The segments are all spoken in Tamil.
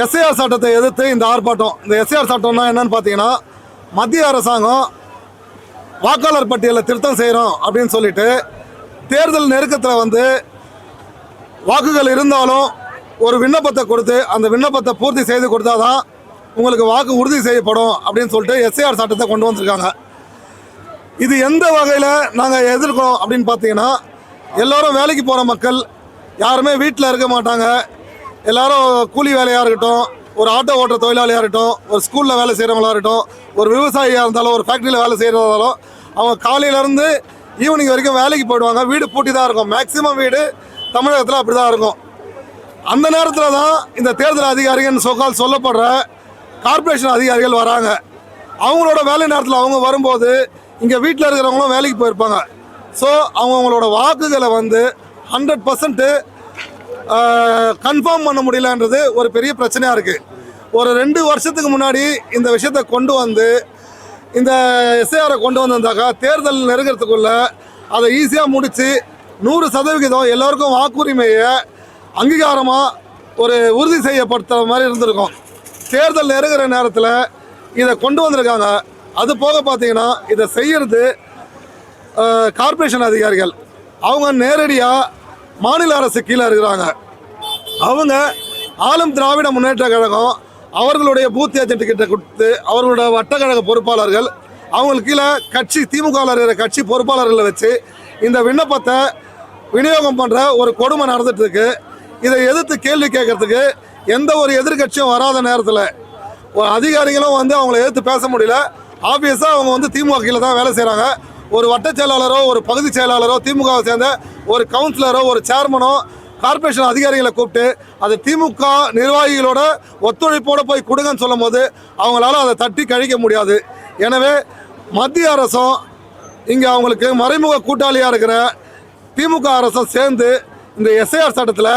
எஸ்ஐஆர் சட்டத்தை எதிர்த்து இந்த ஆர்ப்பாட்டம். இந்த எஸ்ஐஆர் சட்டம்னா என்னன்னு பார்த்தீங்கன்னா மத்திய அரசாங்கம் வாக்காளர் பட்டியலில் திருத்தம் செய்கிறோம் அப்படின்னு சொல்லிட்டு தேர்தல் நெருக்கத்தில் வந்து வாக்குகள் இருந்தாலும் ஒரு விண்ணப்பத்தை கொடுத்து அந்த விண்ணப்பத்தை பூர்த்தி செய்து கொடுத்தா தான் உங்களுக்கு வாக்கு உறுதி செய்யப்படும் அப்படின்னு சொல்லிட்டு எஸ்ஐஆர் சட்டத்தை கொண்டு வந்திருக்காங்க. இது எந்த வகையில் நாங்கள் எதிர்க்கிறோம் அப்படின்னு பார்த்தீங்கன்னா எல்லோரும் வேலைக்கு போகிற மக்கள் யாருமே வீட்டில் இருக்க மாட்டாங்க. எல்லாரும் கூலி வேலையாக இருக்கட்டும் ஒரு ஆட்டோ ஓட்டுற தொழிலாளியாக இருக்கட்டும் ஒரு ஸ்கூலில் வேலை செய்கிறவங்களா இருக்கட்டும் ஒரு விவசாயியாக இருந்தாலும் ஒரு ஃபேக்ட்ரியில் வேலை செய்கிறதாலும் அவங்க காலையிலேருந்து ஈவினிங் வரைக்கும் வேலைக்கு போயிடுவாங்க. வீடு பூட்டி தான் இருக்கும். மேக்ஸிமம் வீடு தமிழகத்தில் அப்படி தான் இருக்கும். அந்த நேரத்தில் தான் இந்த தேர்தல் அதிகாரிகள் சொக்கால் சொல்லப்படுற கார்ப்பரேஷன் அதிகாரிகள் வராங்க. அவங்களோட வேலை நேரத்தில் அவங்க வரும்போது இங்கே வீட்டில் இருக்கிறவங்களும் வேலைக்கு போயிருப்பாங்க. ஸோ அவங்கவுங்களோட வாக்குகளை வந்து ஹண்ட்ரட் பர்சன்ட்டு கன்ஃபார்ம் பண்ண முடியலன்றது ஒரு பெரிய பிரச்சனையாக இருக்குது ஒரு ரெண்டு வருஷத்துக்கு முன்னாடி இந்த விஷயத்தை கொண்டு வந்து இந்த எஸ்ஐஆரை கொண்டு வந்திருந்தாக்கா தேர்தல் நெருங்கிறதுக்குள்ள அதை ஈஸியாக முடித்து நூறு சதவிகிதம் எல்லோருக்கும் வாக்குரிமையை அங்கீகாரமாக ஒரு உறுதி செய்யப்படுத்துகிற மாதிரி இருந்திருக்கும். தேர்தல் நெருங்குற நேரத்தில் இதை கொண்டு வந்திருக்காங்க. அது போக பார்த்தீங்கன்னா இதை செய்கிறது கார்ப்பரேஷன் அதிகாரிகள். அவங்க நேரடியாக மாநில அரசு கீழே இருக்கிறாங்க. அவங்க ஆளும் திராவிட முன்னேற்ற கழகம் அவர்களுடைய பூத் ஏஜென்ட் கிட்ட கொடுத்து அவர்களோட வட்டக்கழக பொறுப்பாளர்கள் அவங்களுக்கு கீழே கட்சி திமுக கட்சி பொறுப்பாளர்களை வச்சு இந்த விண்ணப்பத்தை விநியோகம் பண்ணுற ஒரு கொடுமை நடந்துட்டு இருக்கு. இதை எதிர்த்து கேள்வி கேட்கறதுக்கு எந்த ஒரு எதிர்க்கட்சியும் வராத நேரத்தில் ஒரு அதிகாரிகளும் வந்து அவங்கள எதிர்த்து பேச முடியல. ஆப்வியஸாக அவங்க வந்து திமுக கீழே தான் வேலை செய்கிறாங்க ஒரு வட்டச் செயலாளரோ ஒரு பகுதி செயலாளரோ திமுகவை சேர்ந்த ஒரு கவுன்சிலரோ ஒரு சேர்மனோ கார்ப்பரேஷன் அதிகாரிகளை கூப்பிட்டு அது திமுக நிர்வாகிகளோட ஒத்துழைப்போடு போய் கொடுங்கன்னு சொல்லும்போது அவங்களால அதை தட்டி கழிக்க முடியாது. எனவே மத்திய அரசும் இங்கே அவங்களுக்கு மறைமுக கூட்டாளியாக இருக்கிற திமுக அரசும் சேர்ந்து இந்த எஸ்ஐஆர் சட்டத்தில்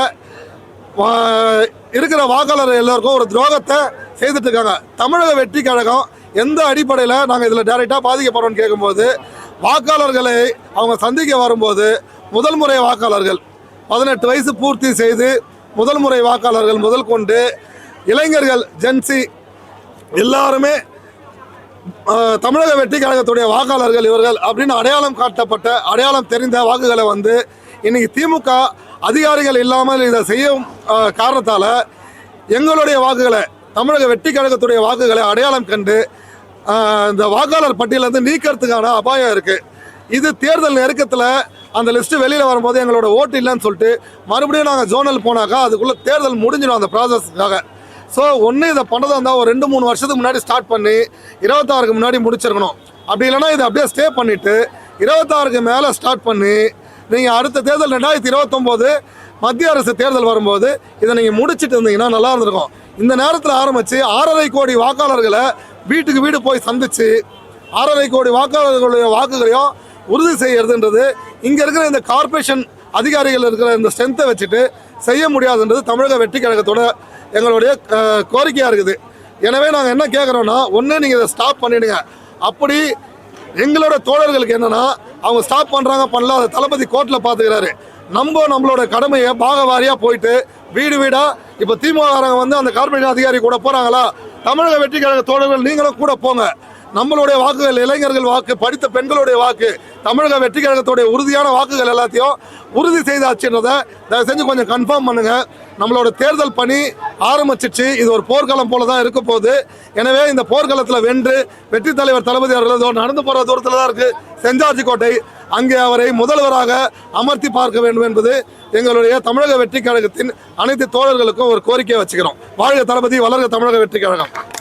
இருக்கிற வாக்காளர் எல்லோருக்கும் ஒரு துரோகத்தை செய்துட்டு இருக்காங்க. தமிழக வெற்றி கழகம் எந்த அடிப்படையில் நாங்கள் இதில் டைரெக்டாக பாதிக்கப்படுறோம்னு கேட்கும்போது வாக்காளர்களை அவங்க சந்திக்க வரும்போது முதல் முறை வாக்காளர்கள் பதினெட்டு வயசு பூர்த்தி செய்து முதல் முறை வாக்காளர்கள் முதல் கொண்டு இளைஞர்கள் ஜென்சி எல்லாருமே தமிழக வெற்றி கழகத்துடைய வாக்காளர்கள் இவர்கள் அப்படின்னு அடையாளம் காட்டப்பட்ட அடையாளம் தெரிந்த வாக்குகளை வந்து இன்னைக்கு திமுக அதிகாரிகள் இல்லாமல் இதை செய்யும் காரணத்தால் எங்களுடைய வாக்குகளை தமிழக வெற்றி கழகத்துடைய வாக்குகளை அடையாளம் கண்டு இந்த வாக்காளர் பட்டியலேருந்து நீக்கிறதுக்கான அபாயம் இருக்குது இது தேர்தல் நெருக்கத்தில் அந்த லிஸ்ட்டு வெளியில் வரும்போது எங்களோட ஓட்டு இல்லைன்னு சொல்லிட்டு மறுபடியும் நாங்கள் ஜோனல் போனாக்கா அதுக்குள்ளே தேர்தல் முடிஞ்சிடும் அந்த ப்ராசஸ்க்காக ஸோ ஒன்று இதை பண்ணதாக இருந்தால் ஒரு ரெண்டு மூணு வருஷத்துக்கு முன்னாடி ஸ்டார்ட் பண்ணி இருபத்தாறுக்கு முன்னாடி முடிச்சிருக்கணும். அப்படி இல்லைன்னா இதை அப்படியே ஸ்டே பண்ணிவிட்டு இருபத்தாறுக்கு மேலே ஸ்டார்ட் பண்ணி நீங்கள் அடுத்த தேர்தல் ரெண்டாயிரத்தி இருபத்தொம்போது மத்திய அரசு தேர்தல் வரும்போது இதை நீங்கள் முடிச்சிட்டு இருந்தீங்கன்னா நல்லா இருந்திருக்கும். இந்த நேரத்தில் ஆரம்பித்து ஆறரை கோடி வாக்காளர்களை வீட்டுக்கு வீடு போய் சந்திச்சு ஆறரை கோடி வாக்காளர்களுடைய வாக்குகளையும் உறுதி செய்யறதுன்றது இங்கே இருக்கிற இந்த கார்ப்பரேஷன் அதிகாரிகள் இருக்கிற இந்த ஸ்ட்ரென்த்தை வச்சுட்டு செய்ய முடியாதுன்றது தமிழக வெற்றி கழகத்தோட எங்களுடைய கோரிக்கையாக இருக்குது. எனவே நாங்கள் என்ன கேட்குறோன்னா ஒன்று நீங்கள் இதை ஸ்டாப் பண்ணிடுங்க. அப்படி எங்களோட தோழர்களுக்கு என்னன்னா அவங்க ஸ்டாப் பண்ணுறாங்க பண்ணல அதை தளபதி கோர்ட்டில் பார்த்துக்கிறாரு நம்ம நம்மளோட கடமையை பாகவாரியாக போயிட்டு வீடு வீடாக இப்போ திமுககாரங்க வந்து அந்த கார்பரேஷன் அதிகாரி கூட போகிறாங்களா தமிழக வெற்றி கழக தோழர்கள் நீங்களும் கூட போங்க. நம்மளுடைய வாக்குகள் இளைஞர்கள் வாக்கு படித்த பெண்களுடைய வாக்கு தமிழக வெற்றி கழகத்துடைய உறுதியான வாக்குகள் எல்லாத்தையும் உறுதி செய்தாச்சுன்றதை தயவு செஞ்சு கொஞ்சம் கன்ஃபார்ம் பண்ணுங்க. நம்மளோட தேர்தல் பணி ஆரம்பிச்சிச்சு. இது ஒரு போர்க்களம் போல தான் இருக்க போகுது. எனவே இந்த போர்க்களத்தில் வென்று வெற்றி தலைவர் தளபதி அவர்கள் நடந்து போகிற தூரத்தில் தான் இருக்கு. செஞ்சார்ஜி கோட்டை அங்கே அவரை முதல்வராக அமர்த்தி பார்க்க வேண்டும் என்பது எங்களுடைய தமிழக வெற்றி கழகத்தின் அனைத்து தோழர்களுக்கும் ஒரு கோரிக்கையை வச்சுக்கிறோம். வாழ்க தளபதி வளர்க தமிழக வெற்றி கழகம்